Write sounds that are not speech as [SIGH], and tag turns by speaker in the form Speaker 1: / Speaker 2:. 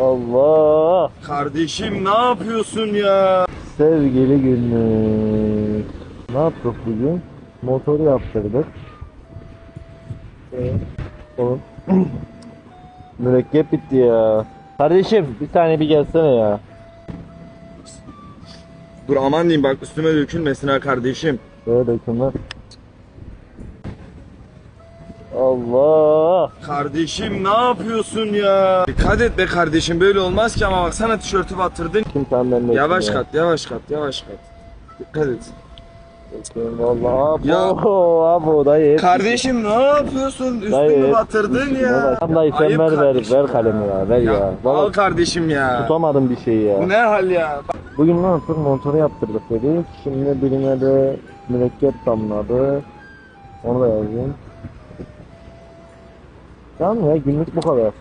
Speaker 1: Allah.
Speaker 2: Kardeşim ne yapıyorsun ya?
Speaker 1: Sevgili günlük. Ne yaptık bugün? Motoru yaptırdık. Ee, Oğlum. [CLEARS THROAT] Mürekkep bitti ya. Kardeşim bir tane bir gelsene ya.
Speaker 2: Dur aman diyeyim bak üstüme dökülmesin ha kardeşim.
Speaker 1: Böyle dökümler. Allah.
Speaker 2: Kardeşim ne yapıyorsun ya? Dikkat et be kardeşim böyle olmaz ki ama baksana tişörtü batırdın.
Speaker 1: Kim senden ne
Speaker 2: Yavaş
Speaker 1: ya?
Speaker 2: kat yavaş kat yavaş kat. Dikkat et.
Speaker 1: Vallahi
Speaker 2: Ya.
Speaker 1: abo abo dayı.
Speaker 2: Kardeşim ne yapıyorsun? Üstümü
Speaker 1: Dayı,
Speaker 2: batırdın ya.
Speaker 1: Dayı sen ver ver ver kalemi ya ver ya.
Speaker 2: Ya,
Speaker 1: Vallahi
Speaker 2: al kardeşim ya.
Speaker 1: tutamadım bir şeyi ya.
Speaker 2: Bu ne hal ya?
Speaker 1: Bugün ne yaptık? Motoru yaptırdık dedik. Şimdi birine de mürekkep damladı. Onu da yazayım. Tamam ya günlük bu kadar.